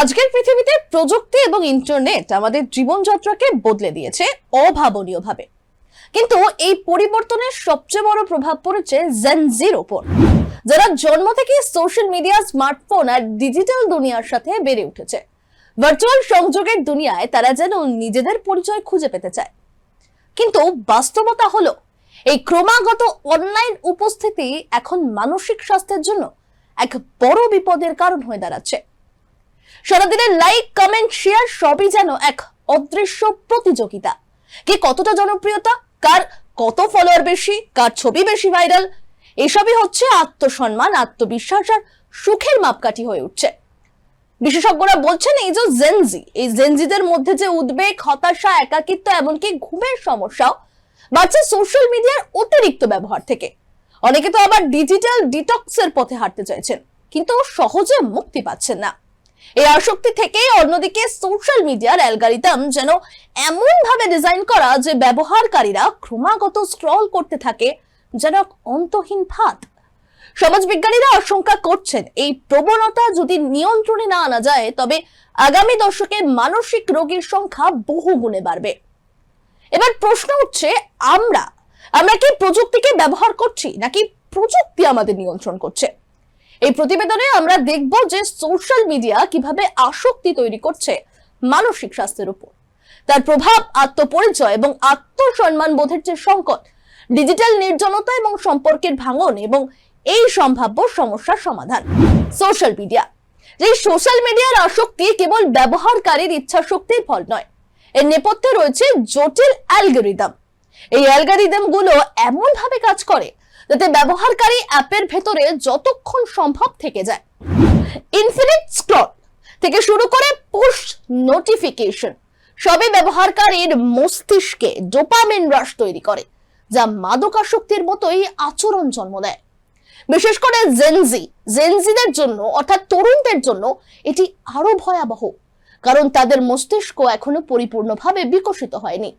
আজকের পৃথিবীতে প্রযুক্তি এবং ইন্টারনেট আমাদের জীবনযাত্রাকে বদলে দিয়েছে অভাবনীয়ভাবে। কিন্তু এই পরিবর্তনের সবচেয়ে বড় প্রভাব পড়েছে জেনজির ওপর। যারা জন্ম থেকে সোশ্যাল মিডিয়া স্মার্টফোন আর ডিজিটাল দুনিয়ার সাথে বেড়ে উঠেছে। ভার্চুয়াল সংযোগের দুনিয়ায় তারা যেন নিজেদের পরিচয় খুঁজে পেতে চায়। কিন্তু বাস্তবতা হলো, এই ক্রমাগত অনলাইন উপস্থিতি এখন মানসিক স্বাস্থ্যের জন্য এক বড় বিপদের কারণ হয়ে দাঁড়াচ্ছে। সারাদিনের লাইক কমেন্ট শেয়ার সবই যেন এক অদৃশ্য প্রতিযোগিতা। কে কতটা জনপ্রিয়তা, কার কত ফলোয়ার বেশি, কার ছবি বেশি ভাইরাল এসবই হচ্ছে আত্মসম্মান, আত্মবিশ্বাস আর সুখের মাপকাঠি হয়ে উঠছে। বিশেষজ্ঞরা বলছেন এই যে জেনজি এই জেনজিদের মধ্যে যে উদ্বেগ, হতাশা, একাকিত্ব, এমনকি ঘুমের সমস্যাও বাড়ছে সোশ্যাল মিডিয়ার অতিরিক্ত ব্যবহার থেকে। অনেকে তো আবার ডিজিটাল ডিটক্সের পথে হাঁটতে চাইছেন, কিন্তু সহজে মুক্তি পাচ্ছেন না। এই আসক্তি থেকে অন্যদিকে সোশ্যাল মিডিয়ার অ্যালগারিদম যেন এমন ভাবে ডিজাইন করা যে ব্যবহারকারীরা ক্রমাগত স্ক্রল করতে থাকে, যেন অন্তহীন ফাঁদ। সমাজবিজ্ঞানীরা আশঙ্কা করছেন, এই প্রবণতা যদি নিয়ন্ত্রণে না আনা যায়, তবে আগামী দশকে মানসিক রোগীর সংখ্যা বহু গুণে বাড়বে। এবার প্রশ্ন উঠছে, আমরা আমরা কি প্রযুক্তিকে ব্যবহার করছি, নাকি প্রযুক্তি আমাদের নিয়ন্ত্রণ করছে? এই প্রতিবেদনে আমরা দেখব যে সোশ্যাল মিডিয়া কীভাবে আসক্তি তৈরি করছে মানসিক স্বাস্থ্যের উপর। তার প্রভাব, আত্মপরিচয় এবং আত্মসম্মান বোধের যে সংকট, ডিজিটাল নির্জনতা এবং সম্পর্কের ভাঙন এবং এই সম্ভাব্য সমস্যার সমাধান। সোশ্যাল মিডিয়া, যে সোশ্যাল মিডিয়ার আসক্তি কেবল ব্যবহারকারীর ইচ্ছা শক্তির ফল নয়, এর নেপথ্যে রয়েছে জটিল অ্যালগোরিদম। এই অ্যালগোরিদমগুলো এমন ভাবে কাজ করে যাতে ব্যবহারকারী অ্যাপের ভেতরে যতক্ষণ সম্ভব থেকে যায়। ইনফিনিট স্ক্রল থেকে শুরু করে পুশ নোটিফিকেশন সবে ব্যবহারকারীর মস্তিষ্কে ডোপামিন হ্রাস তৈরি করে, যা মাদকাসক্তির মতোই আচরণ জন্ম দেয়। বিশেষ করে জেনজি জেনজিদের জন্য, অর্থাৎ তরুণদের জন্য এটি আরও ভয়াবহ, কারণ তাদের মস্তিষ্ক এখনও পরিপূর্ণভাবে বিকশিত হয়নি।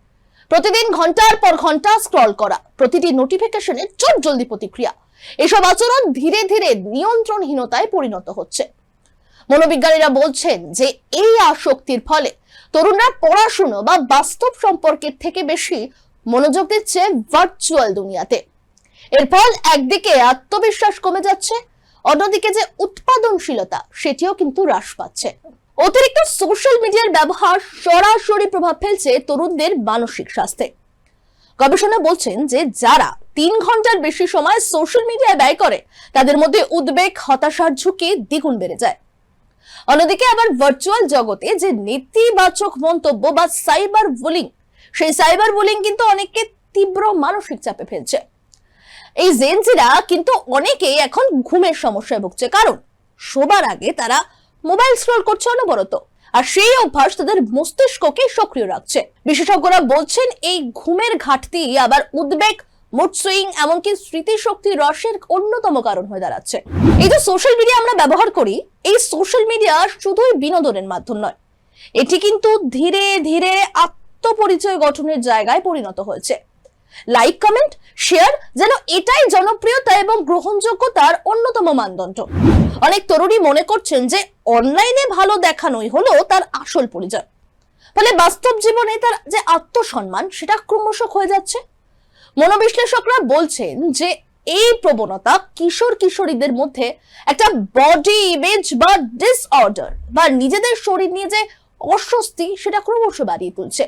প্রতিদিন ঘণ্টার পর ঘণ্টা স্ক্রল করা, প্রতিটি নোটিফিকেশনে চট জলদি প্রতিক্রিয়া। এসব আচরণ ধীরে ধীরে নিয়ন্ত্রণহীনতায় পরিণত হচ্ছে। মনোবিজ্ঞানীরা বলছেন যে এই আসক্তির ফলে তরুণরা পড়াশুনো বা বাস্তব সম্পর্কের থেকে বেশি মনোযোগ দিচ্ছে ভার্চুয়াল দুনিয়াতে। এর ফল একদিকে আত্মবিশ্বাস কমে যাচ্ছে, অন্যদিকে যে উৎপাদনশীলতা, সেটিও কিন্তু হ্রাস পাচ্ছে। অতিরিক্ত সোশ্যাল মিডিয়ার ব্যবহার সরাসরি প্রভাব ফেলছে তরুণদের মানসিক স্বাস্থ্যে। গবেষণা বলছেন যে যারা তিন ঘণ্টার বেশি সময় সোশ্যাল মিডিয়ায় ব্যয় করে, তাদের মধ্যে উদ্বেগ, হতাশার ঝুঁকি দ্বিগুণ বেড়ে যায়। অন্যদিকে আবার ভার্চুয়াল জগতে যে নেতিবাচক মন্তব্য বা সাইবার বুলিং সেই সাইবার বুলিং কিন্তু অনেককে তীব্র মানসিক চাপে ফেলছে। এই জেনজিরা কিন্তু অনেকেই এখন ঘুমের সমস্যায় ভুগছে। কারণ, শোবার আগে তারা মোবাইল স্ক্রল করছে অনবরত। আর সেই অভ্যাস তাদের মস্তিষ্ককে সক্রিয় রাখছে। বিশেষজ্ঞরা বলছেন, এই ঘুমের ঘাটতি আবার উদ্বেগ মুড সুইং এমনকি স্মৃতিশক্তি হ্রাসের অন্যতম কারণ হয়ে দাঁড়াচ্ছে। এই যে সোশ্যাল মিডিয়া আমরা ব্যবহার করি, এই সোশ্যাল মিডিয়া শুধুই বিনোদনের মাধ্যম নয়। এটি কিন্তু ধীরে ধীরে আত্মপরিচয় গঠনের জায়গায় পরিণত হয়েছে। লাইক কমেন্ট শেয়ার যেন এটাই জনপ্রিয়তা এবং গ্রহণযোগ্যতার অন্যতম মানদণ্ড। অনেক তরুণী মনে করছেন যে অনলাইনে ভালো দেখানোই হলো তার আসল পরিচয়। ফলে বাস্তব জীবনে তার যে আত্মসম্মান, সেটা ক্রমশ হয়ে যাচ্ছে। মনোবিশ্লেষকরা বলছেন যে এই প্রবণতা কিশোর কিশোরীদের মধ্যে একটা বডি ইমেজ বা ডিসঅর্ডার বা নিজেদের শরীর নিয়ে যে অস্বস্তি, সেটা ক্রমশ বাড়িয়ে তুলছে।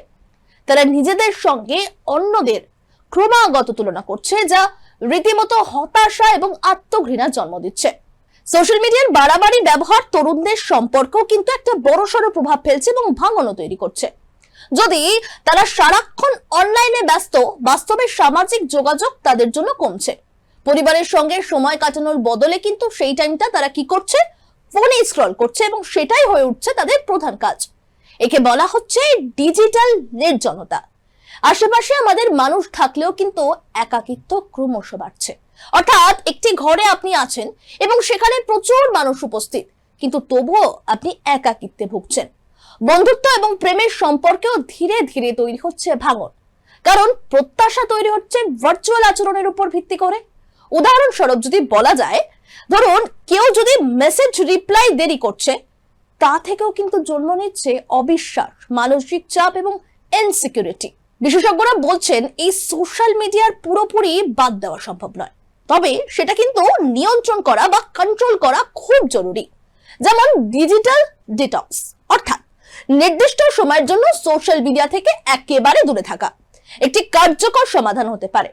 তারা নিজেদের সঙ্গে অন্যদের ক্রমাগত তুলনা করছে, যা রীতিমতো হতাশা এবং আত্মঘৃণা জন্ম দিচ্ছে। সোশ্যাল মিডিয়ার বাড়াবাড়ি ব্যবহার তরুণদের সম্পর্কেও কিন্তু একটা বড়সড় প্রভাব ফেলছে এবং ভাঙনও তৈরি করছে। যদি তারা সারাক্ষণ অনলাইনে ব্যস্ত, বাস্তবে সামাজিক যোগাযোগ তাদের জন্য কমছে। পরিবারের সঙ্গে সময় কাটানোর বদলে কিন্তু সেই টাইমটা তারা কি করছে? ফোনে স্ক্রল করছে এবং সেটাই হয়ে উঠছে তাদের প্রধান কাজ। একে বলা হচ্ছে ডিজিটাল নির্জনতা। আশেপাশে আমাদের মানুষ থাকলেও কিন্তু একাকিত্ব ক্রমশ বাড়ছে। অর্থাৎ একটি ঘরে আপনি আছেন এবং সেখানে প্রচুর মানুষ উপস্থিত, কিন্তু তবুও আপনি একাকিত্বে ভুগছেন। বন্ধুত্ব এবং প্রেমের সম্পর্কেও ধীরে ধীরে তৈরি হচ্ছে ভাঙন। কারণ প্রত্যাশা তৈরি হচ্ছে ভার্চুয়াল আচরণের উপর ভিত্তি করে। উদাহরণস্বরূপ যদি বলা যায়, ধরুন কেউ যদি মেসেজ রিপ্লাই দেরি করছে, তা থেকেও কিন্তু জন্ম নিচ্ছে অবিশ্বাস, মানসিক চাপ এবং ইনসিকিউরিটি বিশেষজ্ঞরা বলছেন, এই সোশ্যাল মিডিয়ার পুরোপুরি বাদ দেওয়া সম্ভব নয়। তবে সেটা কিন্তু নিয়ন্ত্রণ করা বা কন্ট্রোল করা খুব জরুরি। যেমন ডিজিটাল ডিটক্স অর্থাৎ নির্দিষ্ট সময়ের জন্য সোশ্যাল মিডিয়া থেকে একেবারে দূরে থাকা। একটি কার্যকর সমাধান হতে পারে।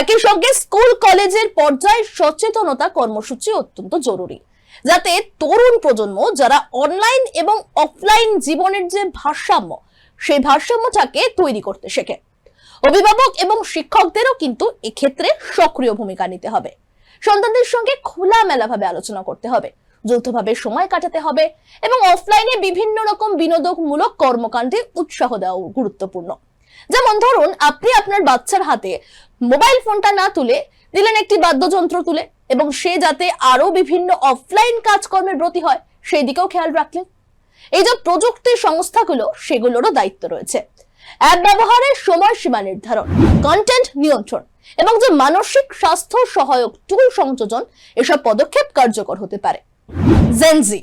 একই সঙ্গে স্কুল কলেজের পর্যায়ে সচেতনতা কর্মসূচি অত্যন্ত জরুরি। যাতে তরুণ প্রজন্ম, যারা অনলাইন এবং অফলাইন জীবনের যে ভারসাম্য সেই ভারসাম্যটাকে তৈরি করতে শেখে। অভিভাবক এবং শিক্ষকদেরও কিন্তু এক্ষেত্রে সক্রিয় ভূমিকা নিতে হবে। সন্তানদের সঙ্গে খোলামেলাভাবে আলোচনা করতে হবে, যৌথভাবে সময় কাটাতে হবে এবং অফলাইনে বিভিন্ন রকম বিনোদনমূলক কর্মকাণ্ডে উৎসাহ দেওয়া গুরুত্বপূর্ণ। যেমন ধরুন, আপনি আপনার বাচ্চার হাতে মোবাইল ফোনটা না তুলে দিলেন একটি বাদ্যযন্ত্র তুলে এবং সে যাতে আরও বিভিন্ন অফলাইন কাজকর্মের ব্রতী হয়, সেই দিকেও খেয়াল রাখলেন। এই যে প্রযুক্তি সংস্থাগুলো, সেগুলোরও দায়িত্ব রয়েছে। অ্যাপ ব্যবহারের সময়সীমা নির্ধারণ কন্টেন্ট নিয়ন্ত্রণ এবং যে মানসিক স্বাস্থ্য সহায়ক টুল সংযোজন, এসব পদক্ষেপ কার্যকর হতে পারে। জেনজি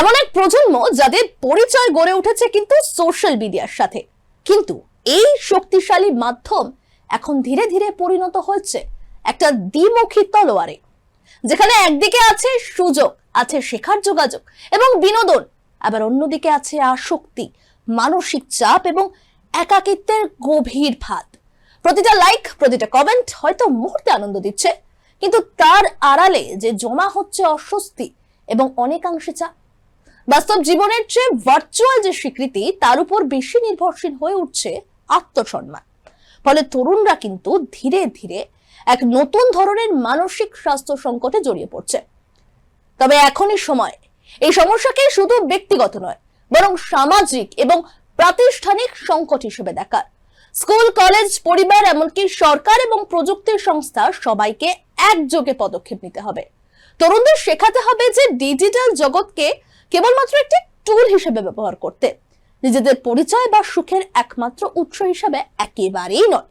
এমন এক প্রজন্ম যাদের পরিচয় গড়ে উঠেছে কিন্তু সোশ্যাল মিডিয়ার সাথে। কিন্তু এই শক্তিশালী মাধ্যম এখন ধীরে ধীরে পরিণত হচ্ছে একটা দ্বিমুখী তলোয়ারে, যেখানে একদিকে আছে সুযোগ, আছে শেখার যোগাযোগ এবং বিনোদন আবার অন্যদিকে আছে আসক্তি, মানসিক চাপ এবং একাকিত্বের গভীর ভাত। প্রতিটা লাইক প্রতিটা কমেন্ট হয়তো মুহূর্তে আনন্দ দিচ্ছে, কিন্তু তার আড়ালে যে জমা হচ্ছে অস্বস্তি এবং অনেকাংশে চাপ। বাস্তব জীবনের চেয়ে ভার্চুয়াল যে স্বীকৃতি, তার উপর বেশি নির্ভরশীল হয়ে উঠছে আত্মসম্মান। ফলে তরুণরা কিন্তু ধীরে ধীরে এক নতুন ধরনের মানসিক স্বাস্থ্য সংকটে জড়িয়ে পড়ছে। তবে এখনই সময় এই সমস্যাকে শুধু ব্যক্তিগত নয়, বরং সামাজিক এবং প্রাতিষ্ঠানিক সংকট হিসেবে দেখার। স্কুল, কলেজ, পরিবার, এমনকি সরকার এবং প্রযুক্তির সংস্থা সবাইকে একযোগে পদক্ষেপ নিতে হবে। তরুণদের শেখাতে হবে যে ডিজিটাল জগৎকে কেবলমাত্র একটি টুল হিসেবে ব্যবহার করতে। নিজেদের পরিচয় বা সুখের একমাত্র উৎস হিসাবে একেবারেই নয়।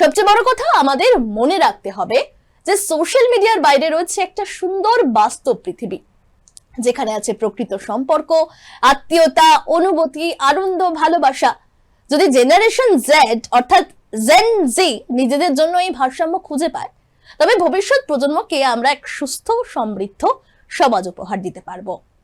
সবচেয়ে বড় কথা আমাদের মনে রাখতে হবে যে সোশ্যাল মিডিয়ার বাইরে রয়েছে একটা সুন্দর বাস্তব পৃথিবী। যেখানে আছে প্রকৃত সম্পর্ক, আত্মীয়তা, অনুভূতি, আনন্দ, ভালোবাসা। যদি জেনারেশন জেড অর্থাৎ জেন জি নিজেদের জন্য এই ভারসাম্য খুঁজে পায়, তবে ভবিষ্যৎ প্রজন্মকে আমরা এক সুস্থ, সমৃদ্ধ সমাজ উপহার দিতে পারব।